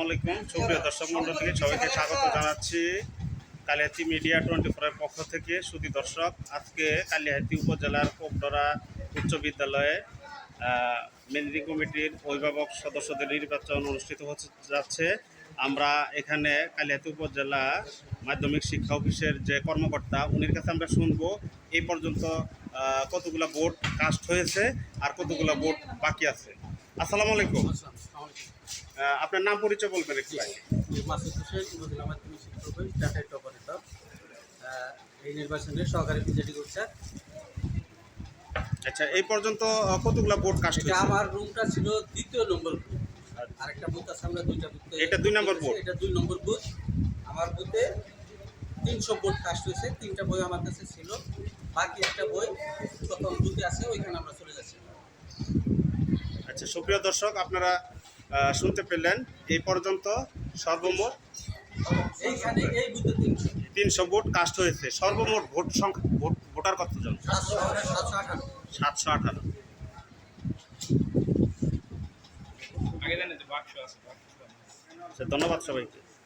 আসসালামু আলাইকুম। সুপ্রিয় দর্শক মন্ডল থেকে সবাইকে স্বাগত জানাচ্ছি কালিহাতি মিডিয়া টোয়েন্টি ফোরের পক্ষ থেকে। সুদী দর্শক, আজকে কালিহাতি উপজেলার কোপডরা উচ্চ বিদ্যালয়ে মেদিনী কমিটির অভিভাবক সদস্যদের নির্বাচন অনুষ্ঠিত হচ্ছে, যাচ্ছে। আমরা এখানে কালিহাতি উপজেলা মাধ্যমিক শিক্ষা অফিসের যে কর্মকর্তা, উনির কাছে আমরা শুনব, এই পর্যন্ত কতগুলো বোর্ড কাস্ট হয়েছে আর কতগুলো বোর্ড বাকি আছে। আসসালামু আলাইকুম। আপনার নাম পরিচয় বলবেন একটু। আগে। মাসুদ হোসেন ডাটাইট অপারেটর এই নির্বাচনে সহকারী বিজেডি করছে। আচ্ছা এই পর্যন্ত কতগুলা ভোট কাস্ট হয়েছে? আমার রুমটা ছিল দ্বিতীয় নম্বর বুথ আরেকটা বুথ আছে আমরা দুইটা বুথ এটা দুই নম্বর বুথ? এটা দুই নম্বর বুথ আমার বুথে তিনশো ভোট কাস্ট হয়েছে তিনটা বই আমার কাছে ছিল। বাকি একটা বই প্রথম বুথে আছে ওইখানে আমরা চলে যাচ্ছি। আচ্ছা সুপ্রিয় দর্শক আপনারা শুনতে পেলেন। এই পর্যন্ত সর্বমোট এই তিনশো। ভোট কাস্ট হয়েছে। সর্বমোট ভোট সংখ্যা ভোট ভোটার কতজন? সাতশো সাতশো আঠারো আচ্ছা ধন্যবাদ সবাইকে।